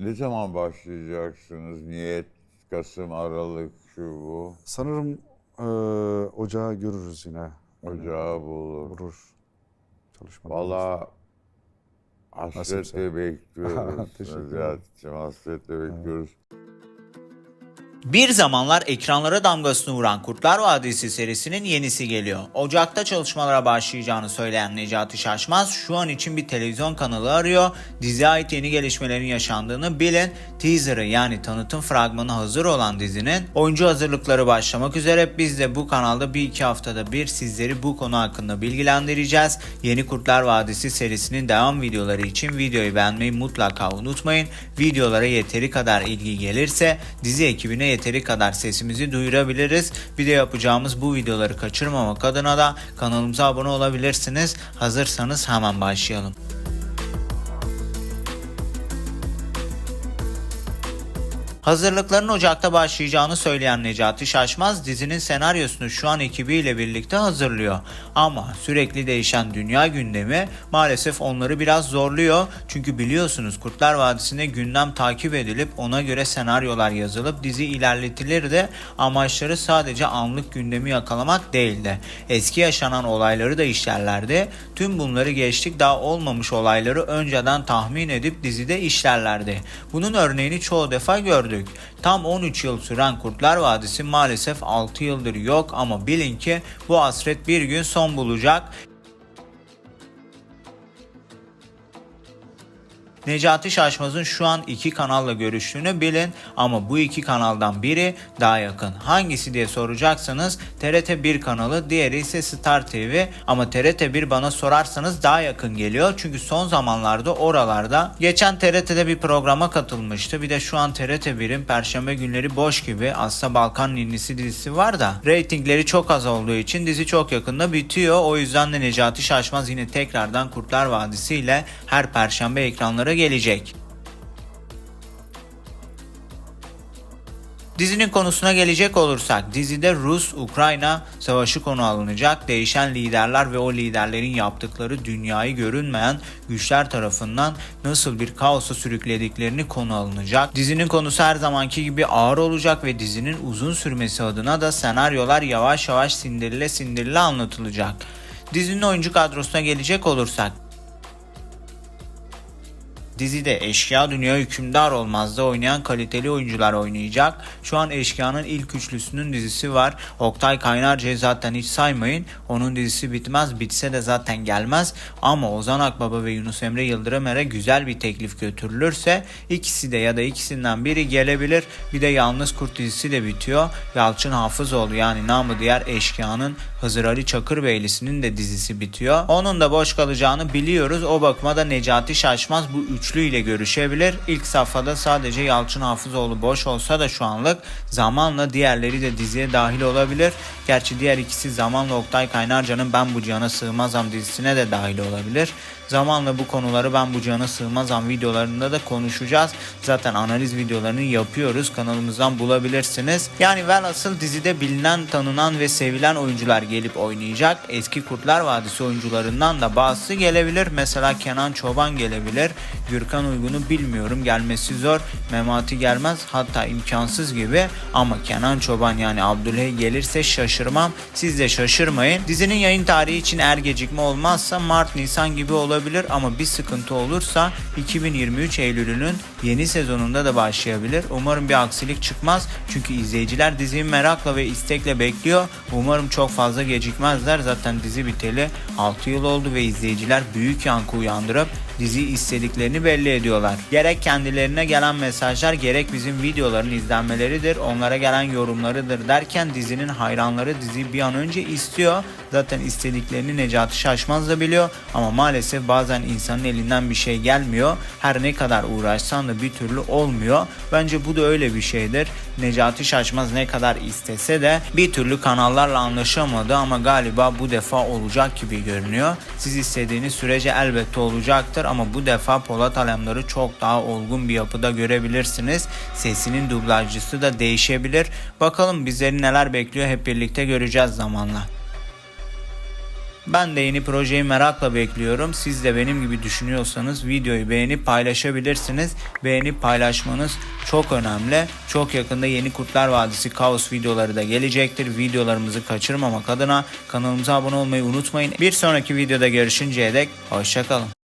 Ne zaman başlayacaksınız? Niyet, Kasım, Aralık, şu bu. Sanırım eee, ocağı görürüz yine. Ocağı bulur. Vurur. Çalışmalar. Valla hasretle bekliyoruz. Teşekkür ederim. Hasretle bekliyoruz. Bir zamanlar ekranlara damgasını vuran Kurtlar Vadisi serisinin yenisi geliyor. Ocak'ta çalışmalara başlayacağını söyleyen Necati Şaşmaz şu an için bir televizyon kanalı arıyor. Diziye ait yeni gelişmelerin yaşandığını bilin. Teaser'ı yani tanıtım fragmanı hazır olan dizinin oyuncu hazırlıkları başlamak üzere. Biz de bu kanalda bir iki haftada bir sizleri bu konu hakkında bilgilendireceğiz. Yeni Kurtlar Vadisi serisinin devam videoları için videoyu beğenmeyi mutlaka unutmayın. Videolara yeteri kadar ilgi gelirse dizi ekibine yeteri kadar sesimizi duyurabiliriz. Bir de yapacağımız bu videoları kaçırmamak adına da kanalımıza abone olabilirsiniz. Hazırsanız hemen başlayalım. Hazırlıkların Ocak'ta başlayacağını söyleyen Necati Şaşmaz dizinin senaryosunu şu an ekibiyle birlikte hazırlıyor. Ama sürekli değişen dünya gündemi maalesef onları biraz zorluyor. Çünkü biliyorsunuz Kurtlar Vadisi'nde gündem takip edilip ona göre senaryolar yazılıp dizi ilerletilirdi. Amaçları sadece anlık gündemi yakalamak değildi. Eski yaşanan olayları da işlerlerdi. Tüm bunları geçtik daha olmamış olayları önceden tahmin edip dizide işlerlerdi. Bunun örneğini çoğu defa gördük. Tam 13 yıl süren Kurtlar Vadisi maalesef 6 yıldır yok ama bilin ki bu hasret bir gün son bulacak. Necati Şaşmaz'ın şu an iki kanalla görüştüğünü bilin. Ama bu iki kanaldan biri daha yakın. Hangisi diye soracaksanız TRT 1 kanalı diğeri ise Star TV ama TRT 1 bana sorarsanız daha yakın geliyor. Çünkü son zamanlarda oralarda geçen TRT'de bir programa katılmıştı. Bir de şu an TRT 1'in Perşembe günleri boş gibi aslında Balkan Ninnisi dizisi var da reytingleri çok az olduğu için dizi çok yakında bitiyor. O yüzden de Necati Şaşmaz yine tekrardan Kurtlar Vadisi ile her Perşembe ekranlara gelecek. Dizinin konusuna gelecek olursak dizide Rus-Ukrayna savaşı konu alınacak. Değişen liderler ve o liderlerin yaptıkları dünyayı görünmeyen güçler tarafından nasıl bir kaosa sürüklediklerini konu alınacak. Dizinin konusu her zamanki gibi ağır olacak ve dizinin uzun sürmesi adına da senaryolar yavaş yavaş sindirile sindirile anlatılacak. Dizinin oyuncu kadrosuna gelecek olursak Dizide Eşkıya Dünya Hükümdar Olmaz'da oynayan kaliteli oyuncular oynayacak. Şu an Eşkıya'nın ilk üçlüsünün dizisi var. Oktay Kaynarca'yı zaten hiç saymayın. Onun dizisi bitmez. Bitse de zaten gelmez. Ama Ozan Akbaba ve Yunus Emre Yıldırımer'e güzel bir teklif götürülürse ikisi de ya da ikisinden biri gelebilir. Bir de Yalnız Kurt dizisi de bitiyor. Yalçın Hafızoğlu yani namı diğer Eşkıya'nın Hızır Ali Çakırbeyli'sinin de dizisi bitiyor. Onun da boş kalacağını biliyoruz. O bakıma da Necati Şaşmaz bu üçlü ile görüşebilir. İlk safhada sadece Yalçın Hafızoğlu boş olsa da şu anlık zamanla diğerleri de diziye dahil olabilir. Gerçi diğer ikisi zamanla Oktay Kaynarca'nın Ben Bu Cihana Sığmazam dizisine de dahil olabilir. Zamanla bu konuları Ben Bu Cihana Sığmazam videolarında da konuşacağız. Zaten analiz videolarını yapıyoruz. Kanalımızdan bulabilirsiniz. Yani velhasıl dizide bilinen, tanınan ve sevilen oyuncular gelip oynayacak. Eski Kurtlar Vadisi oyuncularından da bazısı gelebilir. Mesela Kenan Çoban gelebilir. Gürkan Uygun'u bilmiyorum. Gelmesi zor. Memati gelmez. Hatta imkansız gibi. Ama Kenan Çoban yani Abdülhey gelirse şaşırmam. Siz de şaşırmayın. Dizinin yayın tarihi için er gecikme olmazsa Mart Nisan gibi olabilir ama bir sıkıntı olursa 2023 Eylül'ünün yeni sezonunda da başlayabilir. Umarım bir aksilik çıkmaz. Çünkü izleyiciler diziyi merakla ve istekle bekliyor. Umarım çok fazla gecikmezler. Zaten dizi biteli 6 yıl oldu ve izleyiciler büyük yankı uyandırıp dizi istediklerini belli ediyorlar. Gerek kendilerine gelen mesajlar gerek bizim videoların izlenmeleridir, onlara gelen yorumlarıdır derken dizinin hayranları diziyi bir an önce istiyor. Zaten istediklerini Necati Şaşmaz da biliyor ama maalesef bazen insanın elinden bir şey gelmiyor. Her ne kadar uğraşsan da bir türlü olmuyor. Bence bu da öyle bir şeydir. Necati Şaşmaz ne kadar istese de bir türlü kanallarla anlaşamadı ama galiba bu defa olacak gibi görünüyor. Siz istediğiniz sürece elbette olacaktır ama bu defa Polat Alemdar'ı çok daha olgun bir yapıda görebilirsiniz. Sesinin dublajcısı da değişebilir. Bakalım bizleri neler bekliyor hep birlikte göreceğiz zamanla. Ben de yeni projeyi merakla bekliyorum. Siz de benim gibi düşünüyorsanız videoyu beğenip paylaşabilirsiniz. Beğenip paylaşmanız çok önemli. Çok yakında yeni Kurtlar Vadisi Kaos videoları da gelecektir. Videolarımızı kaçırmamak adına kanalımıza abone olmayı unutmayın. Bir sonraki videoda görüşünceye dek hoşçakalın.